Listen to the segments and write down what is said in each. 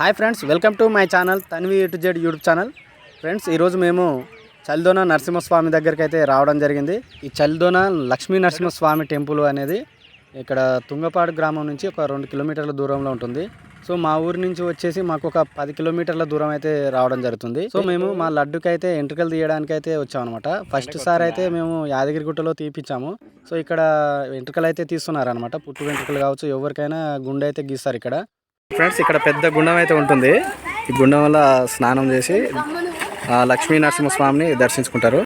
Hi friends welcome to my channel Tanvi to Z YouTube channel. Friends ఈరోజు మేము చల్దోన నరసింహస్వామి దగ్గరికి అయితే రావడం జరిగింది. ఈ చల్దోన లక్ష్మీ నరసింహస్వామి టెంపుల్ అనేది ఇక్కడ తుంగపాడు గ్రామం నుంచి ఒక రెండు కిలోమీటర్ల దూరంలో ఉంటుంది. సో మా ఊరి నుంచి వచ్చేసి మాకు ఒక పది కిలోమీటర్ల దూరం అయితే రావడం జరుగుతుంది. సో మేము మా లడ్డుకి అయితే ఎంట్రికలు తీయడానికి అయితే వచ్చాం అనమాట ఫస్ట్ సార్ అయితే మేము యాదగిరిగుట్టలో తీపిచ్చాము. సో ఇక్కడ వెంట్రుకలు అయితే తీస్తున్నారు అనమాట పుట్టు వెంట్రుకలు కావచ్చు ఎవరికైనా గుండె అయితే గీస్తారు ఇక్కడ. ఫ్రెండ్స్ ఇక్కడ పెద్ద గుండం అయితే ఉంటుంది. ఈ గుండం వల్ల స్నానం చేసి ఆ, లక్ష్మీ నరసింహస్వామిని దర్శించుకుంటారు.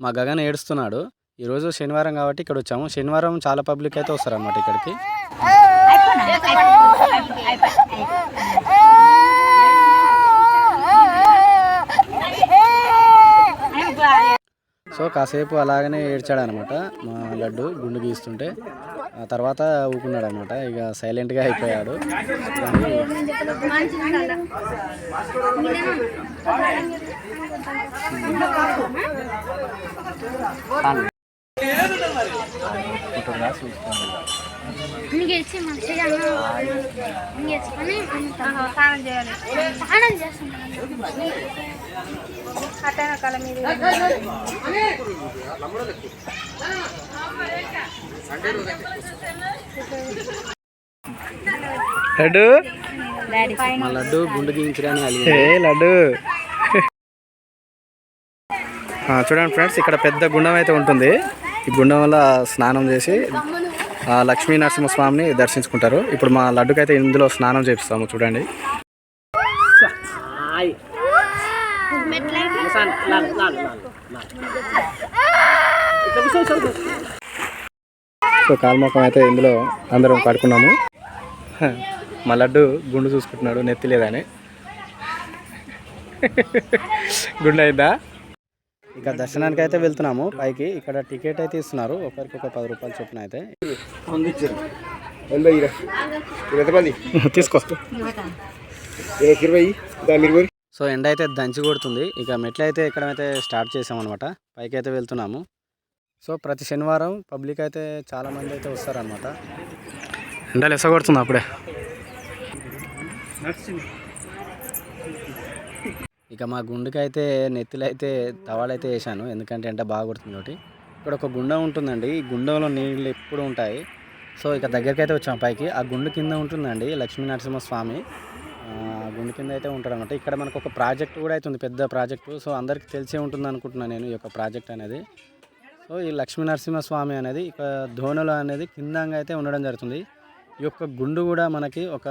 మా గగన్ ఏడుస్తున్నాడు. ఈరోజు శనివారం కాబట్టి ఇక్కడ వచ్చాము. శనివారం చాలా పబ్లిక్ అయితే వస్తారు అనమాట ఇక్కడికి సో కాసేపు అలాగనే ఏడ్చాడు అనమాట మా లడ్డు గుండు గీస్తుంటే. ఆ తర్వాత ఊకున్నాడు అనమాట ఇక సైలెంట్గా అయిపోయాడు. స్నానం చేయాలి. స్నానం చేస్తున్నాను. అట్టైన కళ మీద లడ్డు లడ్డు గుండు. ఏ లడ్డు చూడండి ఫ్రెండ్స్ ఇక్కడ పెద్ద గుండం అయితే ఉంటుంది ఈ గుండం వల్ల స్నానం చేసి ఆ, లక్ష్మీ నరసింహస్వామిని దర్శించుకుంటారు ఇప్పుడు మా లడ్డుకి అయితే ఇందులో స్నానం చేపిస్తాము చూడండి సో కాల్మొఖం అయితే ఇందులో అందరం కడుకున్నాము మా లడ్డు గుండు చూసుకుంటున్నాడు నెత్తి లేదని గుండు అయిందా ఇక దర్శనానికి అయితే వెళ్తున్నాము పైకి ఇక్కడ టికెట్ అయితే ఇస్తున్నారు ఒకరికి ఒక పది రూపాయలు చొప్పున అయితే ఎంతమంది తీసుకో ఇరవై దాని ఇరవై సో ఎండ అయితే దంచి కొడుతుంది. ఇక మెట్లు అయితే ఎక్కడైతే స్టార్ట్ చేసామన్నమాట పైకి అయితే వెళ్తున్నాము. సో ప్రతి శనివారం పబ్లిక్ అయితే చాలా మంది అయితే వస్తారనమాట ఎండలు ఎస కొడుతుంది అప్పుడే? ఇక మా గుండెకి అయితే నెత్తిలో అయితే తవాలైతే వేసాను. ఎందుకంటే ఎండ బాగా కొడుతుంది కాబట్టి. ఇక్కడ ఒక గుండం ఉంటుందండి. ఈ గుండంలో నీళ్ళు ఎప్పుడు ఉంటాయి. సో ఇక దగ్గరికి అయితే వచ్చాం పైకి. ఆ గుండు కింద ఉంటుందండి లక్ష్మీ నరసింహస్వామి గుండు కింద అయితే ఉంటాడు అనమాట ఇక్కడ మనకు ఒక ప్రాజెక్ట్ కూడా అవుతుంది పెద్ద ప్రాజెక్టు. సో అందరికీ తెలిసే ఉంటుంది అనుకుంటున్నాను నేను ఈ యొక్క ప్రాజెక్ట్ అనేది. సో ఈ లక్ష్మీ నరసింహస్వామి అనేది ఇక ధోనులు అనేది కిందంగా అయితే ఉండడం జరుగుతుంది. ఈ యొక్క గుండు కూడా మనకి ఒక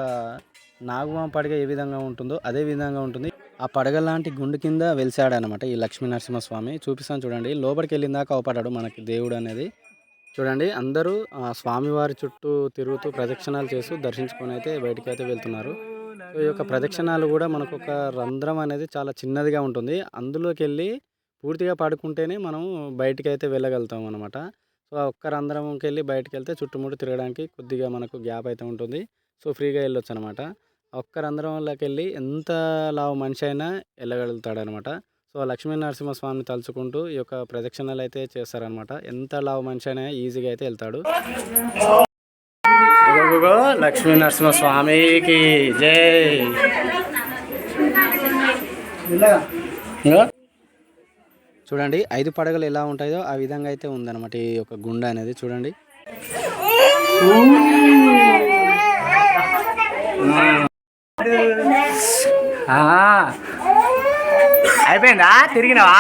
నాగువాం పడగ ఏ విధంగా ఉంటుందో అదే విధంగా ఉంటుంది. ఆ పడగ లాంటి గుండు కింద వెలిసాడనమాట ఈ లక్ష్మీ నరసింహస్వామి. చూపిస్తాను చూడండి లోపలికి వెళ్ళిన దాకా అవపడ్డాడు మనకి దేవుడు అనేది. చూడండి అందరూ ఆ స్వామివారి చుట్టూ తిరుగుతూ ప్రదక్షిణాలు చేస్తూ దర్శించుకొని అయితే బయటికి అయితే వెళ్తున్నారు. సో ఈ యొక్క ప్రదక్షిణాలు కూడా మనకు ఒక రంధ్రం అనేది చాలా చిన్నదిగా ఉంటుంది. అందులోకి వెళ్ళి పూర్తిగా పడుకుంటేనే మనం బయటికి అయితే వెళ్ళగలుగుతాం అనమాట సో ఆ ఒక్క రంధ్రంకి వెళ్ళి బయటకు వెళ్తే చుట్టుముట్టు తిరగడానికి కొద్దిగా మనకు గ్యాప్ అయితే ఉంటుంది. సో ఫ్రీగా వెళ్ళొచ్చు అనమాట ఒక్క రంధ్రంలోకి వెళ్ళి ఎంత లావు మనిషి అయినా వెళ్ళగలుగుతాడు అనమాట సో లక్ష్మీ నరసింహస్వామిని తలుచుకుంటూ ఈ యొక్క ప్రదక్షిణలు అయితే చేస్తారనమాట ఎంత లావు మనిషి అయినా ఈజీగా అయితే వెళ్తాడు. ఇదిగో లక్ష్మీ నరసింహస్వామికి జై. చూడండి ఐదు పడగలు ఎలా ఉంటాయో ఆ విధంగా అయితే ఉందన్నమాట ఈ యొక్క గుండె అనేది. చూడండి. ఆ. అయిపోయిందా? తిరిగినావా?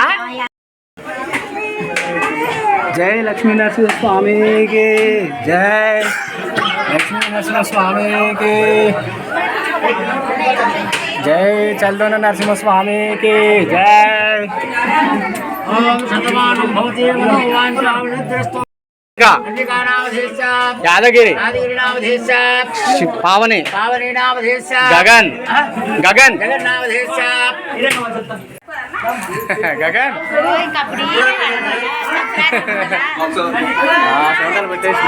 జై లక్ష్మీ నరసింహ స్వామికి జై. లక్ష్మీ నరసింహ స్వామికి జై చల్లోన నరసింహ స్వామికి జై ఇంకా యాదగిరి శి- పావని గగన్ గగన్ గగన్ ఆ, సొంతలు పెట్టేసి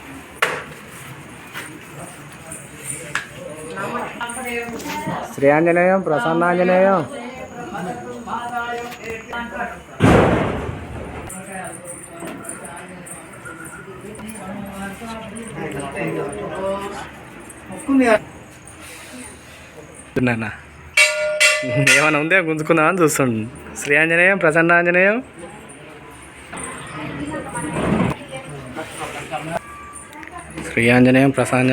శ్రీ ఆంజనేయం ప్రసన్నాంజనేయం ఏమైనా ఉందే? గుంజుకుందా అని చూస్తుండు శ్రీ ఆంజనేయం ప్రసన్నాంజనేయం. శ్రీ ఆంజనేయం ప్రసన్న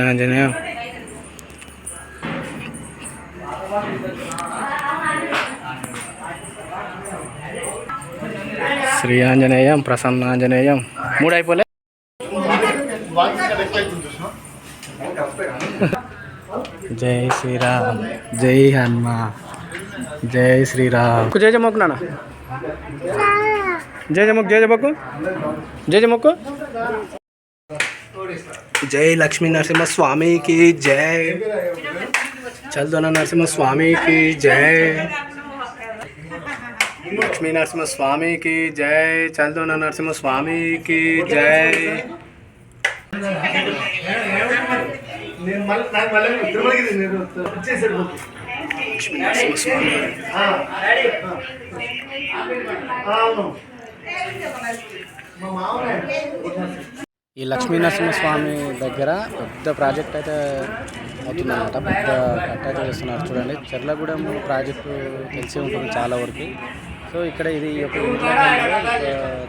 శ్రీ ఆంజనేయం ప్రసన్న ఆంజనేయం మూడు అయిపోలే జై శ్రీరామ్ జై హనుమా జై శ్రీరామ్ జై జమోకు నాన్న జై జమోకు జై జమోకు జై జమోకు జై లక్ష్మీ నరసింహ స్వామికి జై చల్దోన నరసింహ స్వామికి జై లక్ష్మీ నరసింహస్వామికి జై చల్దోన నరసింహ స్వామికి జై. లక్ష్మీ నరసింహ స్వామి ఈ లక్ష్మీ నరసింహస్వామి దగ్గర పెద్ద ప్రాజెక్ట్ అయితే అవుతుందన్నమాట. పెద్ద కట్ట అయితే చేస్తున్నారు. చూడండి చెర్లగూడెం ప్రాజెక్టు తెలిసి ఉంటుంది చాలా వరకు. సో ఇక్కడ ఇది ఇంట్లో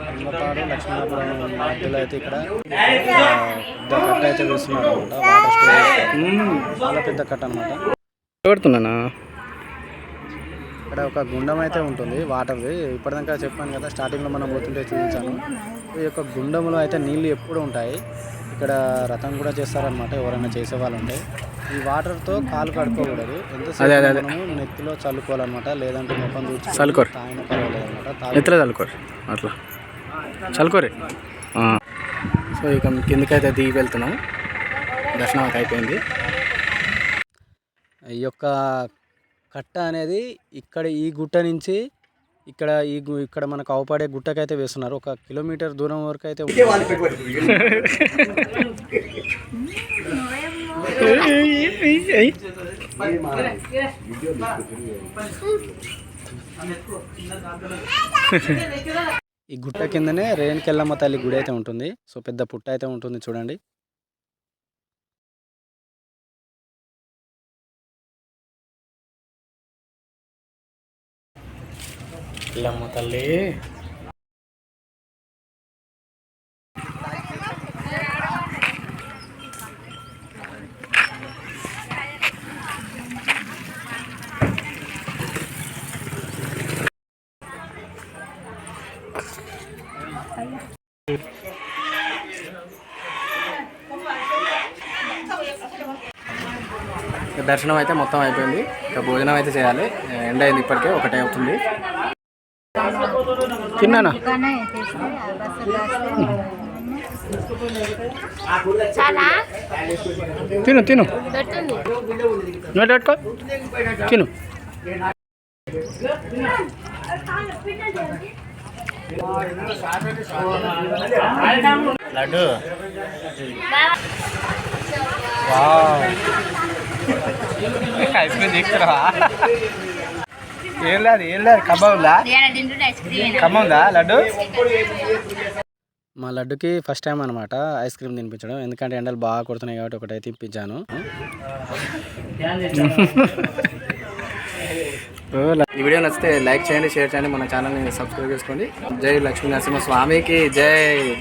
తిమ్మపాడు లక్ష్మీపురం మధ్యలో అయితే ఇక్కడ కట్ట అయితే వేస్తున్నారు అనమాట వాటర్ స్టోరేజ్. చాలా పెద్ద కట్ట అనమాట పెడుతున్నానా ఇక్కడ ఒక గుండం అయితే ఉంటుంది వాటర్ది. ఇప్పటిదాకా చెప్పాను కదా స్టార్టింగ్లో మనం పోతుంటే చూపించాను. ఈ యొక్క గుండంలో అయితే నీళ్ళు ఎప్పుడు ఉంటాయి? ఇక్కడ రథం కూడా చేస్తారనమాట ఎవరైనా చేసే వాళ్ళు ఉంటే ఈ వాటర్తో కాలు కడుక్కోకూడదు. ఎంతసేపు మనము నెత్తిలో చల్లుకోవాలన్నమాట లేదంటే ముఖం దూచి చల్లుకోరు. తాగిన పర్వాలేదు అనమాట నెత్తిలో చల్లుకోరు. అట్లా. చల్లుకోరే. సో ఇక కిందకైతే దిగి వెళ్తున్నాం. దర్శనం అయిపోయింది. ఈ యొక్క కట్ట అనేది ఇక్కడ ఈ గుట్ట నుంచి ఇక్కడ ఈ ఇక్కడ మనకు అవపడే గుట్టకైతే వేస్తున్నారు. ఒక కిలోమీటర్ దూరం వరకు అయితే ఈ గుట్ట కిందనే రేణుకెళ్ళమ్మ తల్లి గుడి అయితే ఉంటుంది. సో పెద్ద పుట్ట అయితే ఉంటుంది చూడండి. ఇల్లమ్మ తల్లి. దర్శనం అయితే మొత్తం అయిపోయింది. ఇక భోజనం అయితే చేయాలి. ఎండ అయింది ఇప్పటికే. ఒకటే అవుతుంది. తిన్నానా? తిను తిను. నోట్ పెట్టుకో? తిను. లడ్డు. ఐస్ క్రీమ్ తీసుకురా ఏం లేదు ఏం లేదు ఖమ్మం ఉందా? తింటుంటే ఐస్ క్రీమ్ ఖమ్మం ఉందా లడ్డు? మా లడ్డుకి ఫస్ట్ టైం అనమాట ఐస్ క్రీమ్ తినిపించడం. ఎందుకంటే ఎండలు బాగా కొడుతున్నాయి కాబట్టి ఒకటైతే తినిపించాను. ఈ వీడియో నచ్చితే లైక్ చేయండి షేర్ చేయండి మన ఛానల్ని సబ్స్క్రైబ్ చేసుకోండి. జై లక్ష్మీ నరసింహ స్వామికి జై.